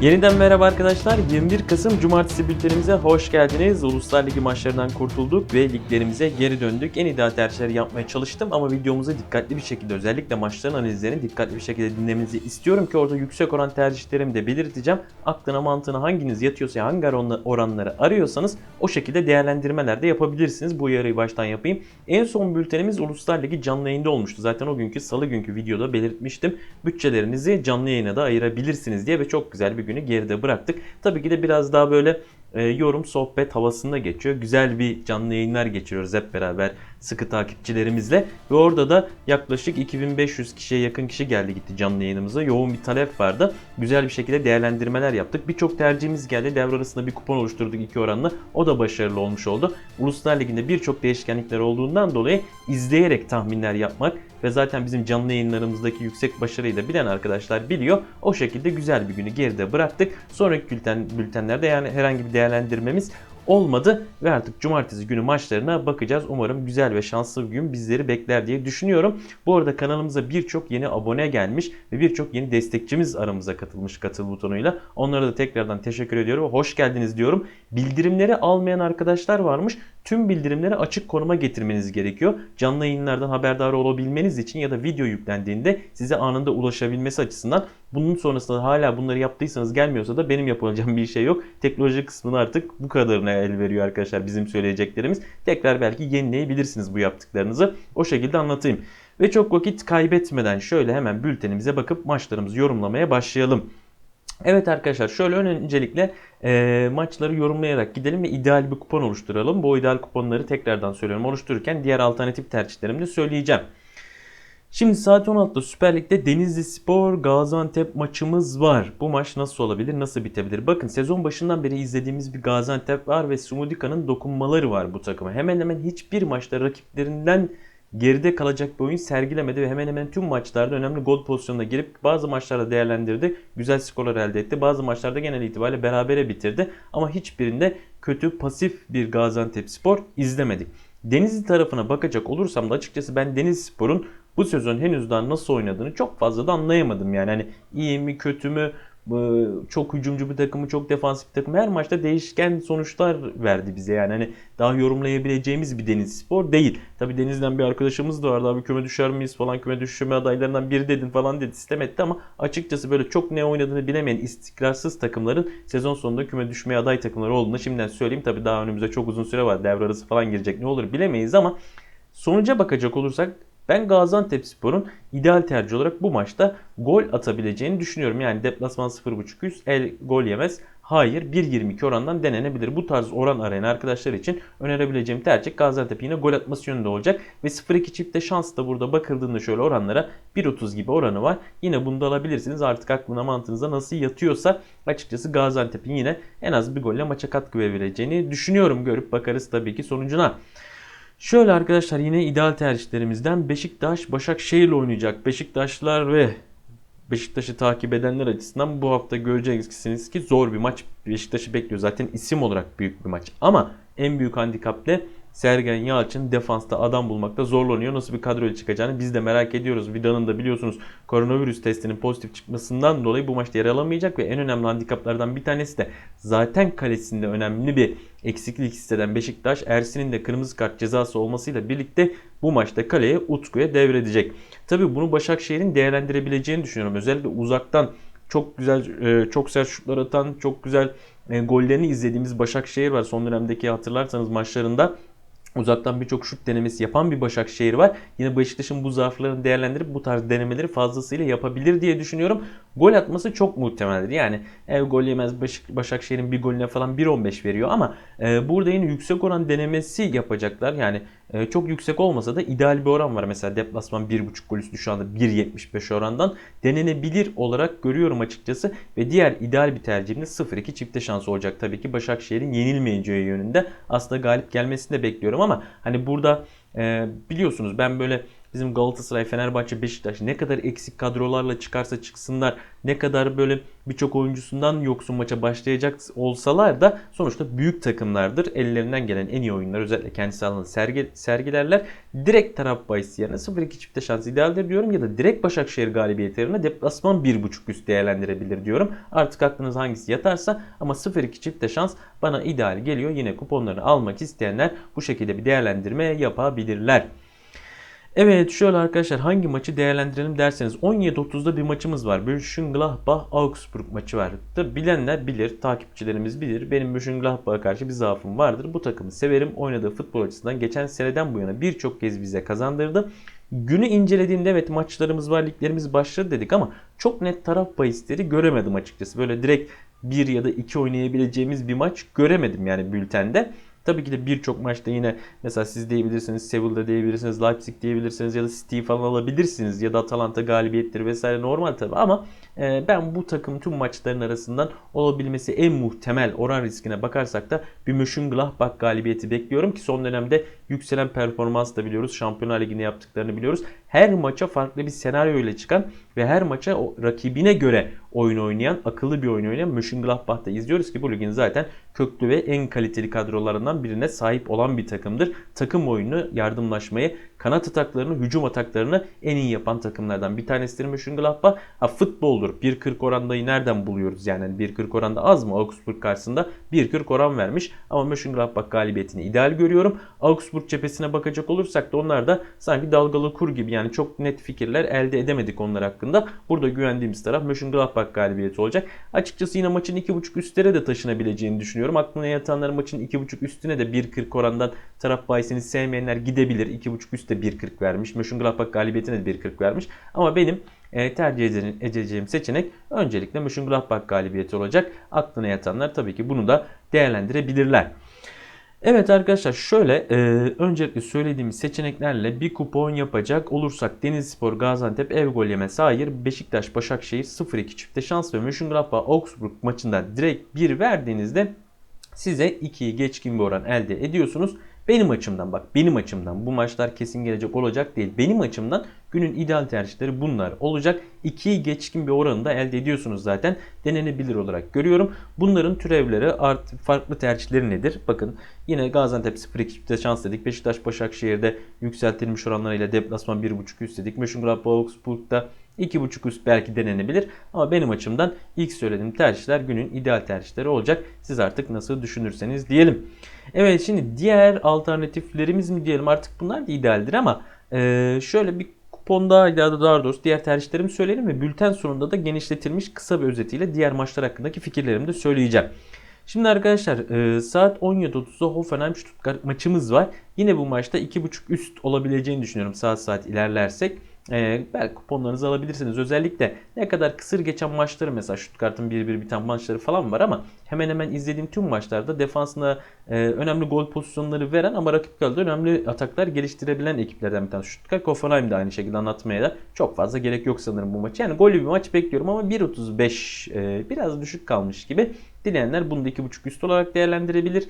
Yeniden merhaba arkadaşlar. 21 Kasım Cumartesi bültenimize hoş geldiniz. Uluslar Ligi maçlarından kurtulduk ve liglerimize geri döndük. En ideal tercihleri yapmaya çalıştım ama videomuzu dikkatli bir şekilde özellikle maçların analizlerini dikkatli bir şekilde dinlemenizi istiyorum ki orada yüksek oran tercihlerimi de belirteceğim. Aklına mantığına hanginiz yatıyorsa hangi oranla- oranları arıyorsanız o şekilde değerlendirmeler de yapabilirsiniz. Bu uyarıyı baştan yapayım. En son bültenimiz Uluslar Ligi canlı yayında olmuştu. Zaten o günkü salı günkü videoda belirtmiştim. Bütçelerinizi canlı yayına da ayırabilirsiniz diye ve çok güzel bir günü geride bıraktık. Tabii ki de biraz daha böyle e, yorum, sohbet havasında geçiyor. Güzel bir canlı yayınlar geçiriyoruz hep beraber sıkı takipçilerimizle. Ve orada da yaklaşık 2500 kişiye yakın kişi geldi gitti canlı yayınımıza. Yoğun bir talep vardı. Güzel bir şekilde değerlendirmeler yaptık. Birçok tercihimiz geldi. Devre arasında bir kupon oluşturduk iki oranla. O da başarılı olmuş oldu. Uluslar Ligi'nde birçok değişkenlikler olduğundan dolayı izleyerek tahminler yapmak ve zaten bizim canlı yayınlarımızdaki yüksek başarıyı da bilen arkadaşlar biliyor. O şekilde güzel bir günü geride bıraktık. Sonraki bülten, bültenlerde yani herhangi bir değerlendirmemiz olmadı ve artık cumartesi günü maçlarına bakacağız. Umarım güzel ve şanslı bir gün bizleri bekler diye düşünüyorum. Bu arada kanalımıza birçok yeni abone gelmiş ve birçok yeni destekçimiz aramıza katılmış katıl butonuyla. Onlara da tekrardan teşekkür ediyorum hoş geldiniz diyorum. Bildirimleri almayan arkadaşlar varmış. Tüm bildirimleri açık konuma getirmeniz gerekiyor. Canlı yayınlardan haberdar olabilmeniz için ya da video yüklendiğinde size anında ulaşabilmesi açısından bunun sonrasında hala bunları yaptıysanız gelmiyorsa da benim yapacağım bir şey yok. Teknoloji kısmını artık bu kadarına el veriyor arkadaşlar bizim söyleyeceklerimiz. Tekrar belki yenileyebilirsiniz bu yaptıklarınızı. O şekilde anlatayım. Ve çok vakit kaybetmeden şöyle hemen bültenimize bakıp maçlarımızı yorumlamaya başlayalım. Evet arkadaşlar şöyle öncelikle e, maçları yorumlayarak gidelim ve ideal bir kupon oluşturalım. Bu ideal kuponları tekrardan söylüyorum oluştururken diğer alternatif tercihlerimi de söyleyeceğim. Şimdi saat 16'da Süper Lig'de Denizli Spor Gaziantep maçımız var. Bu maç nasıl olabilir, nasıl bitebilir? Bakın sezon başından beri izlediğimiz bir Gaziantep var ve Sumudika'nın dokunmaları var bu takıma. Hemen hemen hiçbir maçta rakiplerinden geride kalacak bir oyun sergilemedi ve hemen hemen tüm maçlarda önemli gol pozisyonuna girip bazı maçlarda değerlendirdi. Güzel skorlar elde etti. Bazı maçlarda genel itibariyle berabere bitirdi. Ama hiçbirinde kötü pasif bir Gaziantep Spor izlemedik. Denizli tarafına bakacak olursam da açıkçası ben Denizli Spor'un bu sezon henüz daha nasıl oynadığını çok fazla da anlayamadım. Yani hani iyi mi kötü mü çok hücumcu bir takımı, çok defansif bir takım her maçta değişken sonuçlar verdi bize. Yani hani daha yorumlayabileceğimiz bir Deniz Spor değil. Tabi Deniz'den bir arkadaşımız da vardı abi küme düşer miyiz falan küme düşürme adaylarından biri dedin falan dedi sistem etti ama açıkçası böyle çok ne oynadığını bilemeyen istikrarsız takımların sezon sonunda küme düşmeye aday takımları olduğunu şimdiden söyleyeyim. Tabi daha önümüzde çok uzun süre var devre arası falan girecek ne olur bilemeyiz ama sonuca bakacak olursak ben Gaziantep Spor'un ideal tercih olarak bu maçta gol atabileceğini düşünüyorum. Yani deplasman 0.5 üst el gol yemez. Hayır 1.22 orandan denenebilir. Bu tarz oran arayan arkadaşlar için önerebileceğim tercih Gaziantep yine gol atması yönünde olacak. Ve 0.2 çifte şans da burada bakıldığında şöyle oranlara 1.30 gibi oranı var. Yine bunu da alabilirsiniz. Artık aklına mantığınıza nasıl yatıyorsa açıkçası Gaziantep'in yine en az bir golle maça katkı verebileceğini düşünüyorum. Görüp bakarız tabii ki sonucuna. Şöyle arkadaşlar yine ideal tercihlerimizden Beşiktaş Başakşehir'le oynayacak. Beşiktaşlar ve Beşiktaş'ı takip edenler açısından bu hafta göreceksiniz ki zor bir maç Beşiktaş'ı bekliyor. Zaten isim olarak büyük bir maç. Ama en büyük handikaple Sergen Yalçın defansta adam bulmakta zorlanıyor. Nasıl bir kadroyla çıkacağını biz de merak ediyoruz. Vida'nın da biliyorsunuz koronavirüs testinin pozitif çıkmasından dolayı bu maçta yer alamayacak ve en önemli handikaplardan bir tanesi de zaten kalesinde önemli bir eksiklik hisseden Beşiktaş Ersin'in de kırmızı kart cezası olmasıyla birlikte bu maçta kaleye Utku'ya devredecek. Tabii bunu Başakşehir'in değerlendirebileceğini düşünüyorum. Özellikle uzaktan çok güzel e, çok sert şutlar atan, çok güzel e, gollerini izlediğimiz Başakşehir var. Son dönemdeki hatırlarsanız maçlarında uzaktan birçok şut denemesi yapan bir Başakşehir var. Yine Beşiktaş'ın bu zaaflarını değerlendirip bu tarz denemeleri fazlasıyla yapabilir diye düşünüyorum. Gol atması çok muhtemeldir. Yani ev gol yemez Başakşehir'in bir golüne falan 1.15 veriyor ama e, burada yine yüksek oran denemesi yapacaklar. Yani e, çok yüksek olmasa da ideal bir oran var. Mesela deplasman 1.5 gol üstü şu anda 1.75 orandan denenebilir olarak görüyorum açıkçası. Ve diğer ideal bir tercihimde 0-2 çifte şansı olacak tabii ki Başakşehir'in yenilmeyeceği yönünde. Aslında galip gelmesini de bekliyorum ama hani burada e, biliyorsunuz ben böyle bizim Galatasaray, Fenerbahçe, Beşiktaş ne kadar eksik kadrolarla çıkarsa çıksınlar, ne kadar böyle birçok oyuncusundan yoksun maça başlayacak olsalar da sonuçta büyük takımlardır. Ellerinden gelen en iyi oyunlar özellikle kendi sahalarında sergi, sergilerler. Direkt taraf bahis yerine 0-2 çifte şans idealdir diyorum ya da direkt Başakşehir galibiyeti yerine deplasman 1.5 üst değerlendirebilir diyorum. Artık aklınız hangisi yatarsa ama 0-2 çifte şans bana ideal geliyor. Yine kuponlarını almak isteyenler bu şekilde bir değerlendirme yapabilirler. Evet şöyle arkadaşlar hangi maçı değerlendirelim derseniz 17.30'da bir maçımız var. Mönchengladbach Augsburg maçı vardır. Bilenler bilir, takipçilerimiz bilir. Benim Mönchengladbach'a karşı bir zaafım vardır. Bu takımı severim. Oynadığı futbol açısından geçen seneden bu yana birçok kez bize kazandırdı. Günü incelediğimde evet maçlarımız var, liglerimiz başladı dedik ama çok net taraf bahisleri göremedim açıkçası. Böyle direkt bir ya da iki oynayabileceğimiz bir maç göremedim yani bültende. Tabii ki de birçok maçta yine mesela siz diyebilirsiniz, Sevilla diyebilirsiniz, Leipzig diyebilirsiniz ya da City falan alabilirsiniz ya da Atalanta galibiyetleri vesaire normal tabii ama e, ben bu takım tüm maçların arasından olabilmesi en muhtemel oran riskine bakarsak da bir Mönchengladbach galibiyeti bekliyorum ki son dönemde yükselen performans da biliyoruz. Şampiyonlar Ligi'nde yaptıklarını biliyoruz. Her maça farklı bir senaryo ile çıkan ve her maça rakibine göre oyun oynayan, akıllı bir oyun oynayan Mönchengladbach'ta izliyoruz ki bu ligin zaten köklü ve en kaliteli kadrolarından birine sahip olan bir takımdır. Takım oyunu, yardımlaşmayı, kanat ataklarını, hücum ataklarını en iyi yapan takımlardan bir tanesidir Mönchengladbach. Ha futboldur. 1.40 orandayı nereden buluyoruz yani? 1.40 oranda az mı? Augsburg karşısında 1.40 oran vermiş ama Mönchengladbach galibiyetini ideal görüyorum. Augsburg cephesine bakacak olursak da onlar da sanki dalgalı kur gibi yani çok net fikirler elde edemedik onlar hakkında. Burada güvendiğimiz taraf Mönchengladbach galibiyeti olacak. Açıkçası yine maçın 2.5 üstlere de taşınabileceğini düşünüyorum. Aklına yatanlar maçın 2.5 üstüne de 1.40 orandan taraf bahisini sevmeyenler gidebilir. 2.5 üstte 1.40 vermiş. Mönchengladbach galibiyetine de 1.40 vermiş. Ama benim e, tercih edeceğim seçenek öncelikle Mönchengladbach galibiyeti olacak. Aklına yatanlar tabii ki bunu da değerlendirebilirler. Evet arkadaşlar şöyle e, öncelikle söylediğim seçeneklerle bir kupon yapacak olursak Denizlispor Gaziantep ev gol yemesi hayır Beşiktaş Başakşehir 0-2 çifte şans ve Mönchengladbach Augsburg maçında direkt 1 verdiğinizde size 2'yi geçkin bir oran elde ediyorsunuz. Benim açımdan bak benim açımdan bu maçlar kesin gelecek olacak değil. Benim açımdan günün ideal tercihleri bunlar olacak. 2'yi geçkin bir oranı da elde ediyorsunuz zaten. Denenebilir olarak görüyorum. Bunların türevleri artı farklı tercihleri nedir? Bakın yine Gaziantep 0-2'de şans dedik. Beşiktaş Başakşehir'de yükseltilmiş oranlarıyla deplasman 1.5 üst dedik. Mönchengladbach Augsburg'da 2.5 üst belki denenebilir. Ama benim açımdan ilk söylediğim tercihler günün ideal tercihleri olacak. Siz artık nasıl düşünürseniz diyelim. Evet şimdi diğer alternatiflerimiz mi diyelim artık bunlar da idealdir ama e, şöyle bir kuponda ya da daha doğrusu diğer tercihlerimi söyleyelim ve bülten sonunda da genişletilmiş kısa bir özetiyle diğer maçlar hakkındaki fikirlerimi de söyleyeceğim. Şimdi arkadaşlar e, saat 17.30'da Hoffenheim Stuttgart maçımız var. Yine bu maçta 2.5 üst olabileceğini düşünüyorum saat saat ilerlersek. E, belki kuponlarınızı alabilirsiniz. Özellikle ne kadar kısır geçen maçları mesela Stuttgart'ın 1-1 biten maçları falan var ama hemen hemen izlediğim tüm maçlarda defansına e, önemli gol pozisyonları veren ama rakip kalede önemli ataklar geliştirebilen ekiplerden bir tanesi. Stuttgart Hoffenheim de aynı şekilde anlatmaya da çok fazla gerek yok sanırım bu maçı. Yani gollü bir maç bekliyorum ama 1.35 e, biraz düşük kalmış gibi. Dileyenler bunu da 2.5 üst olarak değerlendirebilir.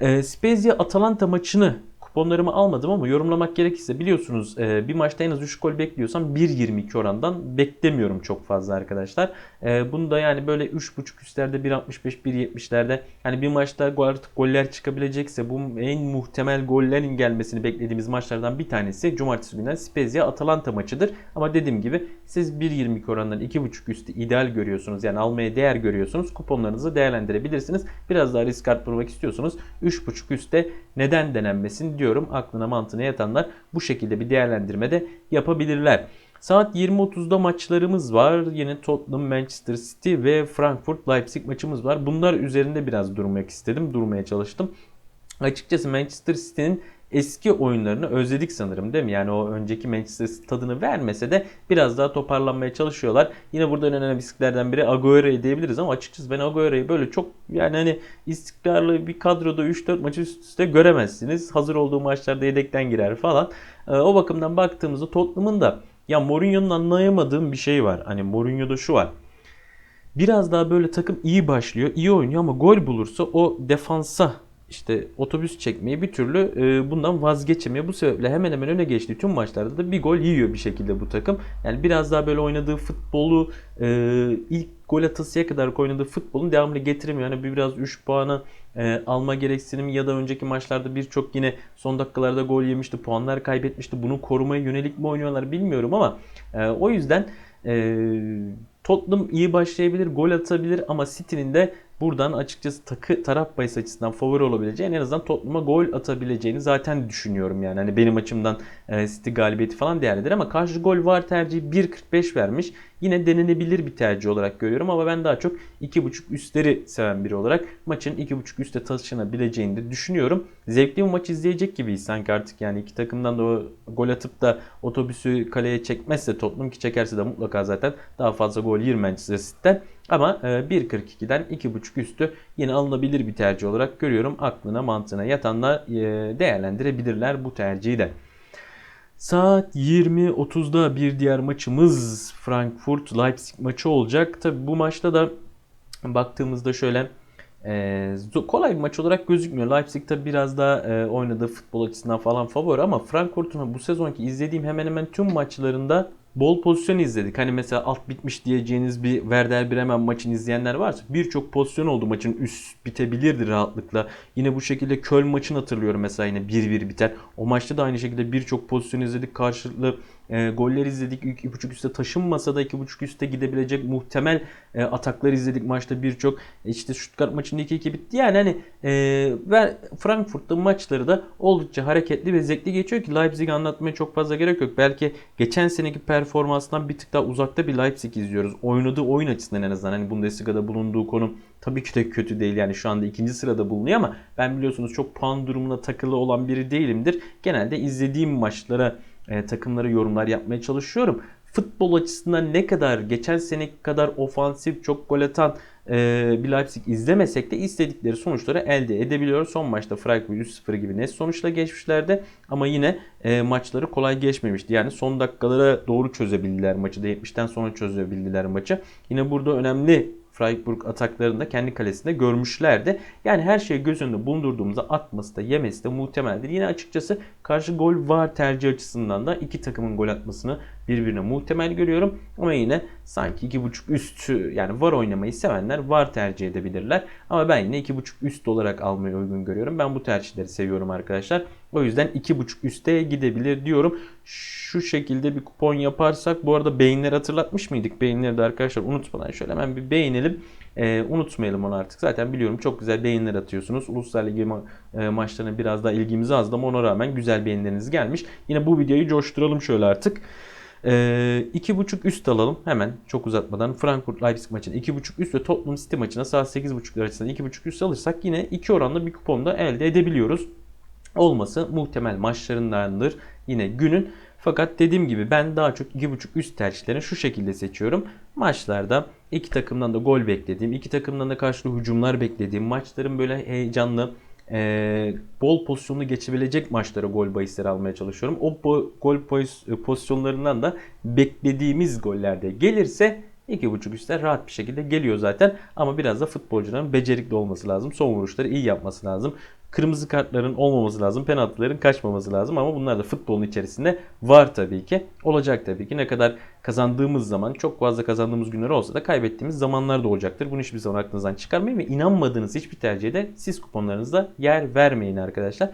E, Spezia Atalanta maçını kuponlarımı almadım ama yorumlamak gerekirse biliyorsunuz e, bir maçta en az 3 gol bekliyorsam 1.22 orandan beklemiyorum çok fazla arkadaşlar. E, bunu da yani böyle 3.5 üstlerde 1.65 1.70'lerde yani bir maçta artık goller çıkabilecekse bu en muhtemel gollerin gelmesini beklediğimiz maçlardan bir tanesi Cumartesi gününden Spezia Atalanta maçıdır. Ama dediğim gibi siz 1.22 orandan 2.5 üstü ideal görüyorsunuz. Yani almaya değer görüyorsunuz. Kuponlarınızı değerlendirebilirsiniz. Biraz daha risk arttırmak istiyorsanız 3.5 üstte neden denenmesin diyorum. Aklına mantığına yatanlar bu şekilde bir değerlendirme de yapabilirler. Saat 20.30'da maçlarımız var. Yine Tottenham, Manchester City ve Frankfurt Leipzig maçımız var. Bunlar üzerinde biraz durmak istedim. Durmaya çalıştım. Açıkçası Manchester City'nin eski oyunlarını özledik sanırım değil mi? Yani o önceki Manchester City tadını vermese de biraz daha toparlanmaya çalışıyorlar. Yine burada önemli isimlerden biri Agüero'yu diyebiliriz ama açıkçası ben Agüero'yu böyle çok yani hani istikrarlı bir kadroda 3-4 maçı üst üste göremezsiniz. Hazır olduğu maçlarda yedekten girer falan. Ee, o bakımdan baktığımızda Tottenham'ın da ya Mourinho'nun anlayamadığım bir şey var. Hani Mourinho'da şu var. Biraz daha böyle takım iyi başlıyor, iyi oynuyor ama gol bulursa o defansa işte otobüs çekmeyi bir türlü e, bundan vazgeçemiyor. Bu sebeple hemen hemen öne geçtiği tüm maçlarda da bir gol yiyor bir şekilde bu takım. Yani biraz daha böyle oynadığı futbolu e, ilk gol atasıya kadar oynadığı futbolun devamını getiremiyor. Yani bir biraz 3 puanı e, alma gereksinimi ya da önceki maçlarda birçok yine son dakikalarda gol yemişti, puanlar kaybetmişti. Bunu korumaya yönelik mi oynuyorlar bilmiyorum ama e, o yüzden e, Tottenham iyi başlayabilir, gol atabilir ama City'nin de buradan açıkçası takı taraf bahis açısından favori olabileceğini en azından Tottenham'a gol atabileceğini zaten düşünüyorum yani. Hani benim açımdan e, City galibiyeti falan değerlidir ama karşı gol var tercihi 1.45 vermiş. Yine denenebilir bir tercih olarak görüyorum ama ben daha çok 2.5 üstleri seven biri olarak maçın 2.5 üste taşınabileceğini de düşünüyorum. Zevkli bir maç izleyecek gibiyiz sanki artık yani iki takımdan da o gol atıp da otobüsü kaleye çekmezse Tottenham ki çekerse de mutlaka zaten daha fazla gol yer Manchester City'den. Ama 1.42'den 2.5 üstü yine alınabilir bir tercih olarak görüyorum. Aklına mantığına yatanla değerlendirebilirler bu tercihi de. Saat 20.30'da bir diğer maçımız Frankfurt Leipzig maçı olacak. Tabi bu maçta da baktığımızda şöyle e, kolay bir maç olarak gözükmüyor. Leipzig tabi biraz daha e, oynadığı futbol açısından falan favori ama Frankfurt'un bu sezonki izlediğim hemen hemen tüm maçlarında bol pozisyon izledik. Hani mesela alt bitmiş diyeceğiniz bir Werder Bremen maçını izleyenler varsa birçok pozisyon oldu maçın üst bitebilirdi rahatlıkla. Yine bu şekilde Köln maçını hatırlıyorum mesela yine 1-1 biter. O maçta da aynı şekilde birçok pozisyon izledik. Karşılıklı e, goller izledik. 2.5 üste taşınmasa da 2.5 üste gidebilecek muhtemel e, ataklar izledik maçta birçok. E, işte Stuttgart maçında 2-2 bitti. Yani hani e, ve Frankfurt'ta maçları da oldukça hareketli ve zevkli geçiyor ki Leipzig'i anlatmaya çok fazla gerek yok. Belki geçen seneki performansından bir tık daha uzakta bir Leipzig izliyoruz. Oynadığı oyun açısından en azından hani Bundesliga'da bulunduğu konum tabii ki de kötü değil. Yani şu anda ikinci sırada bulunuyor ama ben biliyorsunuz çok puan durumuna takılı olan biri değilimdir. Genelde izlediğim maçlara e, takımlara yorumlar yapmaya çalışıyorum. Futbol açısından ne kadar geçen seneki kadar ofansif çok gol atan e, bir Leipzig izlemesek de istedikleri sonuçları elde edebiliyor. Son maçta Freiburg 3-0 gibi net sonuçla geçmişlerdi ama yine e, maçları kolay geçmemişti. Yani son dakikalara doğru çözebildiler maçı da 70'ten sonra çözebildiler maçı. Yine burada önemli Freiburg ataklarında kendi kalesinde görmüşlerdi. Yani her şeyi göz önünde bulundurduğumuzda atması da yemesi de muhtemeldir. Yine açıkçası karşı gol var tercih açısından da iki takımın gol atmasını birbirine muhtemel görüyorum. Ama yine sanki 2.5 üst yani var oynamayı sevenler var tercih edebilirler. Ama ben yine 2.5 üst olarak almayı uygun görüyorum. Ben bu tercihleri seviyorum arkadaşlar. O yüzden 2.5 üste gidebilir diyorum. Şu şekilde bir kupon yaparsak bu arada beyinleri hatırlatmış mıydık? Beyinleri de arkadaşlar unutmadan şöyle hemen bir beğenelim. E, unutmayalım onu artık. Zaten biliyorum çok güzel beğeniler atıyorsunuz. Uluslar Ligi ma- e, maçlarına biraz daha ilgimiz azdı ama ona rağmen güzel beğenileriniz gelmiş. Yine bu videoyu coşturalım şöyle artık. E, iki buçuk üst alalım hemen çok uzatmadan. Frankfurt Leipzig maçına iki buçuk üst ve Tottenham City maçına saat 8.30 arasında iki buçuk üst alırsak yine iki oranlı bir kupon da elde edebiliyoruz. Olması muhtemel maçlarındandır yine günün. Fakat dediğim gibi ben daha çok 2.5 üst tercihlerini şu şekilde seçiyorum. Maçlarda iki takımdan da gol beklediğim, iki takımdan da karşılıklı hücumlar beklediğim, maçların böyle heyecanlı, e, bol pozisyonlu geçebilecek maçlara gol bahisleri almaya çalışıyorum. O gol pozisyonlarından da beklediğimiz gollerde gelirse 2.5 üstler rahat bir şekilde geliyor zaten. Ama biraz da futbolcuların becerikli olması lazım. Son vuruşları iyi yapması lazım. Kırmızı kartların olmaması lazım. Penaltıların kaçmaması lazım. Ama bunlar da futbolun içerisinde var tabii ki. Olacak tabii ki. Ne kadar kazandığımız zaman çok fazla kazandığımız günler olsa da kaybettiğimiz zamanlar da olacaktır. Bunu hiçbir zaman aklınızdan çıkarmayın ve inanmadığınız hiçbir tercihde siz kuponlarınızda yer vermeyin arkadaşlar.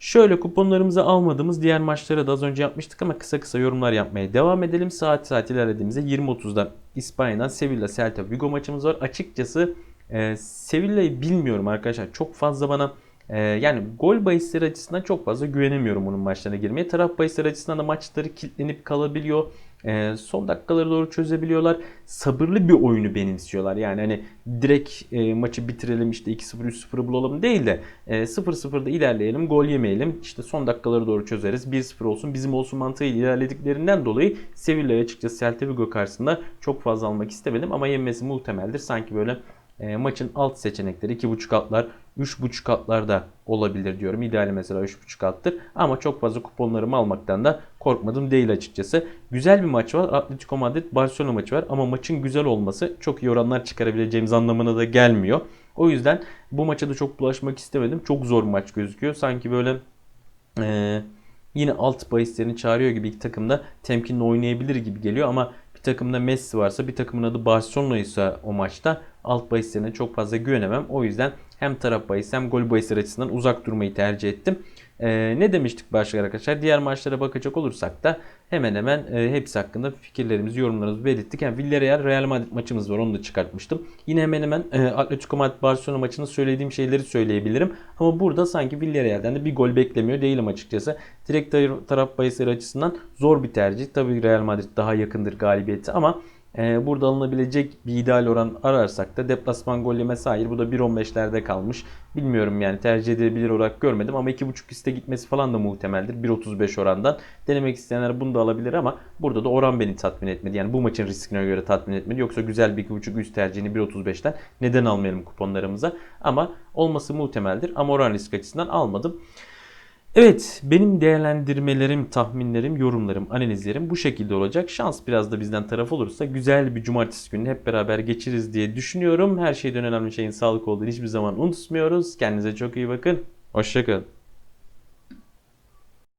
Şöyle kuponlarımızı almadığımız diğer maçları da az önce yapmıştık ama kısa kısa yorumlar yapmaya devam edelim. Saat saat ilerlediğimizde 20.30'da İspanya'dan Sevilla Celta Vigo maçımız var. Açıkçası e, Sevilla'yı bilmiyorum arkadaşlar. Çok fazla bana yani gol bahisleri açısından çok fazla güvenemiyorum onun maçlarına girmeye. Taraf bahisleri açısından da maçları kilitlenip kalabiliyor. Ee, son dakikaları doğru çözebiliyorlar. Sabırlı bir oyunu benimsiyorlar. Yani hani direkt e, maçı bitirelim işte 2-0 3-0 bulalım değil de e, 0-0'da ilerleyelim gol yemeyelim. İşte son dakikaları doğru çözeriz. 1-0 olsun bizim olsun mantığıyla ilerlediklerinden dolayı Sevilla'ya açıkçası Celta Vigo karşısında çok fazla almak istemedim. Ama yenmesi muhtemeldir. Sanki böyle e, maçın alt seçenekleri 2.5 altlar 3.5 altlar da olabilir diyorum. İdeali mesela 3.5 alttır. Ama çok fazla kuponlarımı almaktan da korkmadım değil açıkçası. Güzel bir maç var. Atletico Madrid Barcelona maçı var. Ama maçın güzel olması çok iyi oranlar çıkarabileceğimiz anlamına da gelmiyor. O yüzden bu maça da çok bulaşmak istemedim. Çok zor maç gözüküyor. Sanki böyle ee, yine alt bahislerini çağırıyor gibi iki takımda temkinli oynayabilir gibi geliyor ama bir takımda Messi varsa bir takımın adı Barcelona ise o maçta alt bahislerine çok fazla güvenemem. O yüzden hem taraf bahis hem gol bahisleri açısından uzak durmayı tercih ettim. Ee, ne demiştik başka arkadaşlar? Diğer maçlara bakacak olursak da hemen hemen e, hepsi hakkında fikirlerimizi, yorumlarımızı belirttik. Yani Villarreal Real Madrid maçımız var. Onu da çıkartmıştım. Yine hemen hemen e, Atletico Madrid Barcelona maçını söylediğim şeyleri söyleyebilirim. Ama burada sanki Villarreal'den de bir gol beklemiyor değilim açıkçası. Direkt tar- taraf bahisleri açısından zor bir tercih. Tabii Real Madrid daha yakındır galibiyeti ama ee, burada alınabilecek bir ideal oran ararsak da deplasman gol yemesi. Bu da 1.15'lerde kalmış. Bilmiyorum yani tercih edilebilir olarak görmedim ama 2.5 üste gitmesi falan da muhtemeldir. 1.35 orandan. Denemek isteyenler bunu da alabilir ama burada da oran beni tatmin etmedi. Yani bu maçın riskine göre tatmin etmedi. Yoksa güzel bir 2.5 üst tercihini 1.35'ten neden almayalım kuponlarımıza. Ama olması muhtemeldir. Ama oran risk açısından almadım. Evet, benim değerlendirmelerim, tahminlerim, yorumlarım, analizlerim bu şekilde olacak. Şans biraz da bizden taraf olursa güzel bir cumartesi günü hep beraber geçiriz diye düşünüyorum. Her şeyden önemli şeyin sağlık olduğunu hiçbir zaman unutmuyoruz. Kendinize çok iyi bakın. Hoşçakalın.